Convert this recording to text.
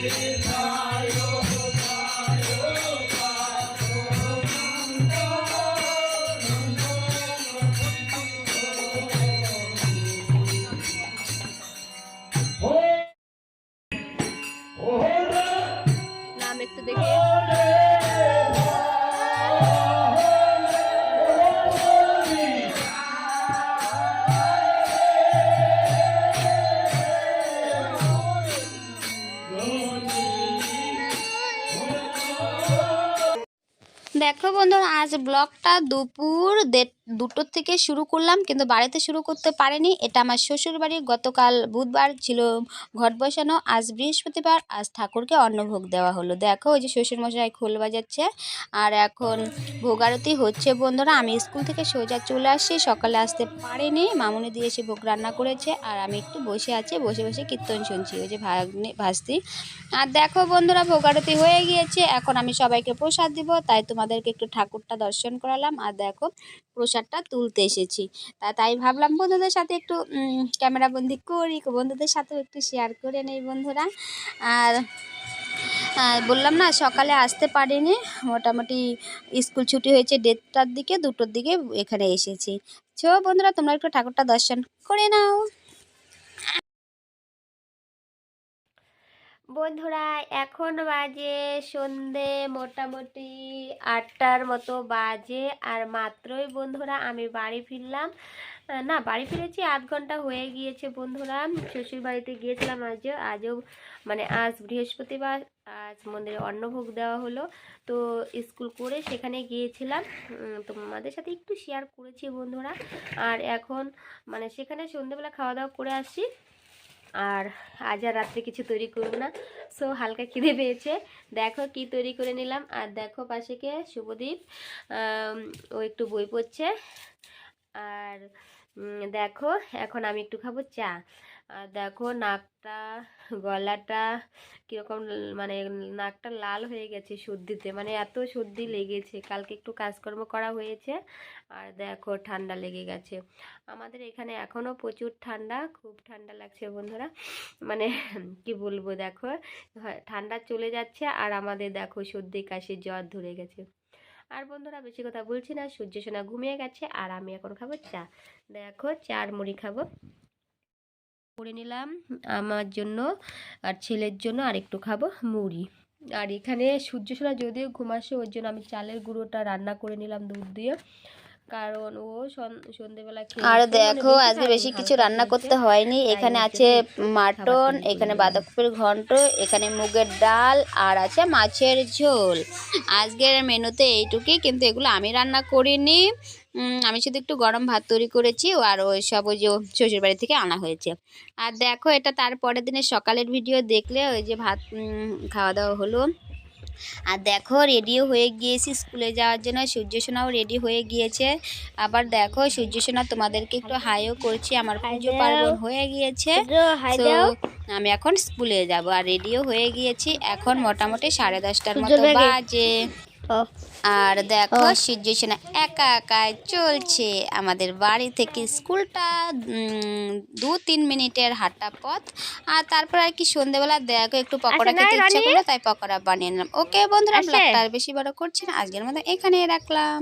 Krishna দেখো বন্ধুরা আজ ব্লগটা দুপুর দেড় দুটোর থেকে শুরু করলাম, কিন্তু বাড়িতে শুরু করতে পারেনি। এটা আমার শ্বশুর বাড়ির গতকাল বুধবার ছিল ঘট বসানো। আজ বৃহস্পতিবার, আজ ঠাকুরকে অন্নভোগ দেওয়া হলো। দেখো, ওই যে শ্বশুরমশাই খোল বাজাচ্ছে। আর এখন ভোগ আরতি হচ্ছে, বন্ধুরা। আমি স্কুল থেকে সোজা চলে আসি সকালে আসতে পারেনি। মামুনি দিয়ে এসে ভোগ রান্না করেছে। আর আমি একটু বসে আছি। বসে বসে কীর্তন শুনছি, ওই যে ভাগ্নে, ভাস্তি। আর দেখো, বন্ধুরা, ভোগ আরতি হয়ে গিয়েছে। এখন আমি সবাইকে প্রসাদ দিব। তাই তোমাদেরকে একটু ঠাকুরটা দর্শন করালাম। আর দেখো প্রসাদটা তুলতে এসেছি। তা তাই ভাবলাম বন্ধুদের সাথে একটু ক্যামেরা বন্দি করি, বন্ধুদের সাথেও একটু শেয়ার করে নেই বন্ধুরা। আর বললাম না, সকালে আসতে পারিনি। মোটামুটি স্কুল ছুটি হয়েছে দেড়টার দিকে, দুটোর দিকে এখানে এসেছি। ছো বন্ধুরা, তোমরা একটু ঠাকুরটা দর্শন করে নাও। বন্ধুরা, এখন বাজে সন্ধে মোটামুটি আটটার মতো বাজে আর মাত্রই বন্ধুরা আমি বাড়ি ফিরলাম। না, বাড়ি ফিরেছি, আধ ঘণ্টা হয়ে গিয়েছে বন্ধুরা। শ্বশুর বাড়িতে গিয়েছিলাম আজও আজও মানে আজ বৃহস্পতিবার, আজ মন্দিরে অন্নভোগ দেওয়া হলো। তো স্কুল করে সেখানে গিয়েছিলাম। তোমাদের সাথে একটু শেয়ার করেছি বন্ধুরা। আর এখন মানে সেখানে সন্ধেবেলা খাওয়া দাওয়া করে আসি আর আজ আর রাত্রে কিছু তৈরি করব না। সো হালকা খিদে পেয়েছে। দেখো কি তৈরি করে নিলাম। আর দেখো পাশেকে শুভদীপ। ও একটু বই পড়ছে। আর দেখো, এখন আমি একটু খাব চা। আর দেখো নাকটা, গলাটা কীরকম মানে নাকটা লাল হয়ে গেছে সর্দিতে মানে এত সর্দি লেগেছে। কালকে একটু কাজকর্ম করা হয়েছে আর দেখো ঠান্ডা লেগে গেছে। আমাদের এখানে এখনও প্রচুর ঠান্ডা, খুব ঠান্ডা লাগছে বন্ধুরা। মানে কি বলব দেখো, হয়- ঠান্ডা চলে যাচ্ছে আর আমাদের দেখো সর্দি, কাশি, জ্বর ধরে গেছে। আর বন্ধুরা বেশি কথা বলছি না, সূর্য সোনা ঘুমিয়ে গেছে আর আমি এখন খাব চা। দেখো চার মুড়ি খাব। করে নিলাম। আমার জন্য আর ছেলের জন্য আর একটু খাব মুড়ি। আর এখানে সূর্য সোনা যদিও ঘুমাসে ওর জন্য আমি চালের গুঁড়োটা রান্না করে নিলাম দুধ দিয়ে। কারণ ও সন- সন্ধেবেলা আর দেখো আজকে বেশি কিছু রান্না করতে হয়নি। এখানে আছে মাটন এখানে বাঁধাকপির ঘন্ট এখানে মুগের ডাল আর আছে মাছের ঝোল। আজকের মেনুতে এইটুকুই কিন্তু এগুলো আমি রান্না করিনি। আমি শুধু একটু গরম ভাত তৈরি করেছি আর ওই সব ওই যে শ্বশুর বাড়ি থেকে আনা হয়েছে। আর দেখো এটা তার পরের দিনের সকালের ভিডিও দেখলে ওই যে ভাত খাওয়া দাওয়া হলো। আর দেখো রেডিও হয়ে গিয়েছি স্কুলে যাওয়ার জন্য সূর্য সোনাও রেডি হয়ে গিয়েছে। আবার দেখো সূর্য সোনা তোমাদেরকে একটু হাইও করছি আমার পুজো পার্বণ হয়ে গিয়েছে। আমি এখন স্কুলে যাব আর রেডিও হয়ে গিয়েছি এখন মোটামুটি সাড়ে দশটার মতো বাজে। আর দেখো সিচুয়েশন একা একাই চলছে। আমাদের বাড়ি থেকে স্কুলটা উম, দু তিন মিনিটের হাঁটা পথ। আর তারপর আর কি সন্ধেবেলা দেখো একটু পকোড়া খেতে ইচ্ছা করল তাই পকোড়া বানিয়ে নিলাম। ওকে বন্ধুরা ব্লগটা আর বেশি বড় করছি না আজকের মতো এখানে রাখলাম।